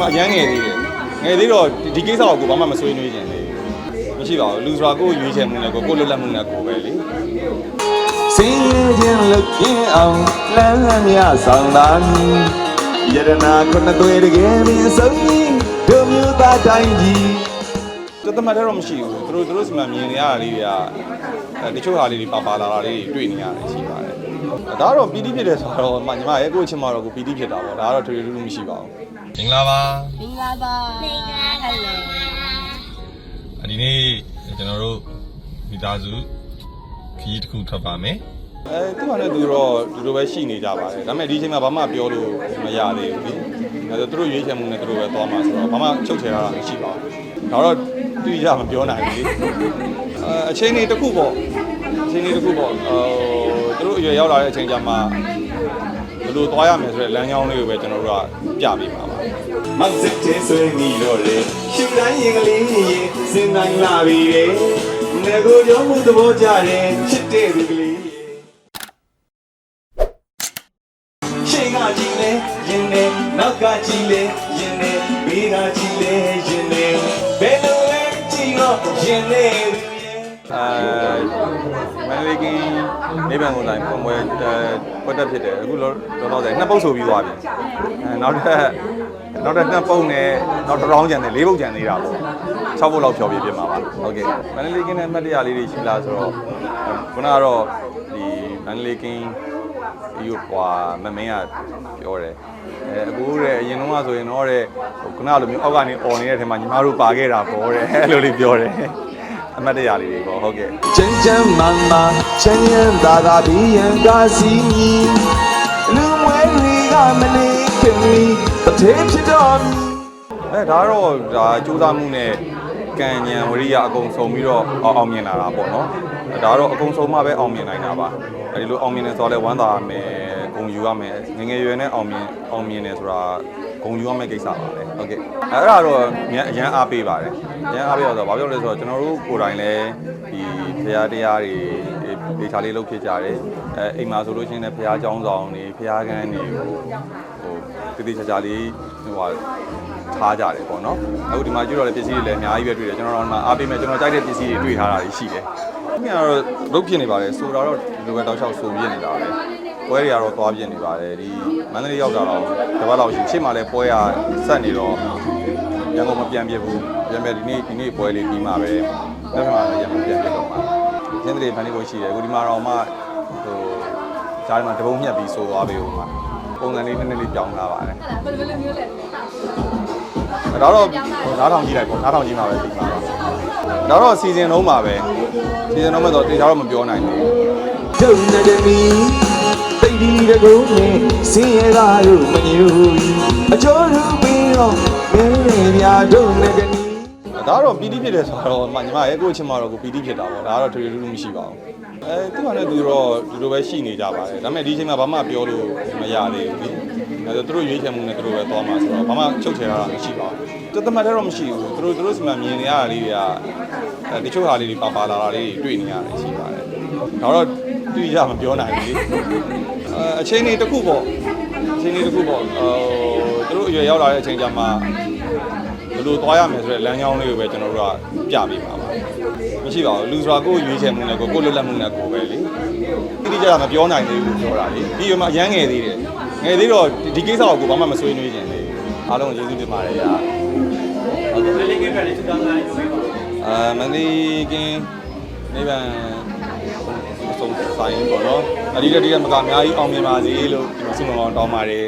မအရန်ငယ်သေးတယ်ငယ်သေးတော့ဒီကိစ္စကိုကိုဘာမှမဆွေးနွေးခြင်းလေမရှိပါဘူးလူဆိုတာကိုယ်ရွေးချယ်မှုနဲ့ကိုယ်ကိုယ်လွတ်လပ်မှုနဲ့ကိုယ်ပဲလေစင်ရခြင်းလုတ်ပြင်းအောင်လမ်းလမ်းမြဆောင်လာမည်ယရနာခုနှစ်သွေးတကယ်ပင်ဆုံးကြီးတို့မျိုးသားတိုင်းကြီးတသမတ်တော့မရှိဘူးသူတို့သူတို့စီမံမြင်နေရတာလေးတွေကအဲတချို့ဟာလေးတွေပါပါလာတာလေးတွေတွေ့နေရတယ်ရှိပါတယ် ဒါကတော့ပီတိဖြစ်တယ်ဆိုတော့မညီမရဲ့ကိုယ့်အချင်းမတော့ကိုပီတိဖြစ်တာပေါ့ဒါကတော့ထွေထွေထူးထူးမရှိပါဘူးမင်္ဂလာပါမင်္ဂလာပါမင်္ဂလာဟယ်လိုဒီနေ့ကျွန်တော်တို့မိသားစုခရီးတစ်ခုထွက်ပါမယ်အဲသူကလည်းသူတော့သူတို့ပဲရှိနေကြပါတယ်ဒါပေမဲ့ဒီအချိန်မှာဘာမှပြောလို့မရသေးဘူးလေအဲသူတို့ရွေးချယ်မှုနဲ့သူတို့ပဲသွားမှာဆိုတော့ဘာမှချုပ်ချယ်ရတာမရှိပါဘူးဒါတော့သူကြမပြောနိုင်ဘူးလေအဲအချိန်လေးတစ်ခုပေါ့အချိန်လေးတစ်ခုပေါ့ဟိုသူ တို့အရွယ်ရောက်လာတဲ့အချိန်ကျမှဘယ်လိုသွားရမယ်ဆိုတဲ့လမ်းကြောင်းလေးကိုပဲကျွန်တော်တို့ကပြပေးပါပါမောက်စစ်ချင်းဆွေးမိတော့လေရှူတိုင်းရင်ကလေးရင်စင်တိုင်းလာပြီလေငကိုကြောင့်မှုသဘောကြတယ်ချစ်တဲ့လူကလေးရှေ့ကကြည့်လေရင်နဲ့နောက်ကကြည့်လေရင်နဲ့ဘေးကကြည့်လေရင်နဲ့ဘယ်လိုလဲကြည့်တော့ရင်နဲ့လူရဲ့ အဲမန္တလေးကင်းနေဗန်ကိုတိုင်းပုံပွဲပွက်တက်ဖြစ်တယ်အခုတော့တော့တော့နှစ်ပုတ်ဆိုပြီးသွားပြီအဲနောက်ထပ်နောက်ထပ်နှစ်ပုတ်နဲ့နောက်တစ်ရောင်းကျန်တယ်လေးပုတ်ကျန်သေးတာပေါ့6ပုတ်လောက်ဖြောပြပြမှာပါဟုတ်ကဲ့မန္တလေးကင်းနဲ့မှတ်တရလေးတွေရှိလားဆိုတော့ခုနကတော့ဒီမန္တလေးကင်းဒီကွာမမင်းကပြောတယ်အဲအခုတဲ့အရင်တော့ဆိုရင်တော့တဲ့ခုနလိုမျိုးအောက်ကနေអော်နေတဲ့ထဲမှာညီမတို့ပါခဲ့တာပေါ့တဲ့အဲ့လိုလေးပြောတယ် အမှတ်တရလေးတွေပေါ့ဟုတ်ကဲ့ကျန်းကျန်းမာမာချမ်းချမ်းသာသာဒီရန်ကားစီမီလူမွဲတွေကမနေခင်မီတထေးဖြစ်တော်မူအဲဒါကတော့ဒါစူးစမ်းမှုနဲ့ကံဉဏ်ဝရိယအကုန်စုံပြီးတော့အောင်အောင်မြင်လာတာပေါ့နော်အဲဒါကတော့အကုန်စုံမှပဲအောင်မြင်နိုင်တာပါအဲဒီလိုအောင်မြင်နေဆိုတော့လဲဝမ်းသာရမယ်ဂုံယူရမယ်ငယ်ငယ်ရွယ်နဲ့အောင်မြင်အောင်မြင်နေဆိုတာ ဂုံယူရမယ့်ကိစ္စပါပဲဟုတ်ကဲ့အဲအဲ့ဒါတော့အရန်အားပေးပါတယ်အရန်အားပေးတော့ဆိုတော့ဘာပြောလဲဆိုတော့ကျွန်တော်တို့ကိုယ်တိုင်လည်းဒီဖရာတရားတွေဒေချာလေးလုပ်ဖြစ်ကြတယ်အဲအိမ်မှာဆိုလို့ရှိရင်လည်းဖရာเจ้าဆောင်တွေဖရာကန်းတွေကိုဟိုတည်တည်ချာချာလေးဟိုဟာ ထားကြတယ်ပေါ့နော်အခုဒီမှာကြည့်တော့လည်းပစ္စည်းတွေလည်းအများကြီးပဲတွေ့တယ်ကျွန်တော်တို့ကအားပေးမယ်ကျွန်တော်ကြိုက်တဲ့ပစ္စည်းတွေတွေ့ထားတာတွေရှိတယ်။ဒီကတော့လုတ်ဖြစ်နေပါတယ်ဆိုတာတော့ဒီလိုပဲတောက်လျှောက်ဆိုပြနေတာပဲ။ ပွဲတွေကတော့သွားပြနေပါတယ်ဒီမန္တလေးရောက်တာတော့တပတ်လောက်ရှိရှေ့မှာလည်းပွဲရဆက်နေတော့ရန်ကုန်မပြန်ပြဘူး။ပြန်ပြဒီနေ့ဒီနေ့ပွဲလေးပြီးမှပဲနောက်မှလည်းရန်ကုန်ပြန်ပြတော့မှာ။ရင်းတွေဖန်နေဖို့ရှိတယ်အခုဒီမှာတော့မှဟိုဂျားမှာတပုံညက်ပြီးဆိုသွားပြီဟိုမှာပုံစံလေးနည်းနည်းလေးပြောင်းလာပါတယ်။ဘယ်လိုဘယ်လိုမျိုးလဲဒါတော့နားထောင်ကြည့်လိုက်ပေါ့နားထောင်ကြည့်မှာပဲသိမှာပါဒါတော့စီစဉ်လုံးပါပဲစီစဉ်လုံးမဲ့တော့တေချာတော့မပြောနိုင်ဘူးဒုနဂမီတိတ် ဒီတကုန်းနဲ့စင်ရတာတို့မညူအချိုးရူပြီးတော့မင်းလေးပြဒုနဂမီဒါတော့ပီတိဖြစ်တယ်ဆိုတော့မညီမရဲ့ကိုယ့်အချင်းမတော့ကိုပီတိဖြစ်တာပေါ့ဒါကတော့ထွေထွေထူးထူးမရှိပါဘူးအဲသူကလည်းသူတော့သူတို့ပဲရှိနေကြပါတယ်ဒါပေမဲ့ဒီအချိန်မှာဘာမှပြောလို့မရသေးဘူးလေအဲသူတို့ရွေးချယ်မှုနဲ့သူတို့ပဲသွားမှာဆိုတော့ဘာမှချုပ်ချယ်ရတာမရှိပါဘူးတသမတ်တော့မရှိဘူးသူတို့သူတို့စီမံမြင်နေရတာလေးတွေကအဲတချို့ဟာလေးတွေပါပါလာတာလေးတွေတွေ့နေရတယ်ရှိပါတယ်ဒါတော့သူကြမပြောနိုင်ဘူးလေ အဲအချိန်လေးတစ်ခုပေါ့အချိန်လေးတစ်ခုပေါ့ဟိုသူတို့အရွယ်ရောက်လာတဲ့အချိန်ကျမှဘယ်လိုသွားရမယ်ဆိုတဲ့လမ်းကြောင်းလေးကိုပဲကျွန်တော်တို့ကပြပေးပါပါမရှိပါဘူးလူဆိုတာကိုယ်ရွေးချယ်မှုနဲ့ကိုယ်ကိုယ်လွတ်လပ်မှုနဲ့ကိုယ်ပဲလေတိတိကျကျမပြောနိုင်သေးဘူးပြောတာလေဒီမှာအရန်ငယ်သေးတယ်ငယ်သေးတော့ဒီကိစ္စကိုကိုယ်ဘာမှမဆွေးနွေးခြင်းလေအားလုံးကိုကျေးဇူးတင်ပါတယ်ဗျာဟုတ်ကဲ့မန္တလေးကင်းပဲလေသူတောင်းလာယူပေးပါအာမန္တလေးကင်းနေဗန်အ ဆုံးဆိုင်ပေါ့နော်အဒီတတိကမကအများကြီးအောင်မြင်ပါစေလို့ဒီမှာဆုမွန်ကောင်းတောင်းပါတယ်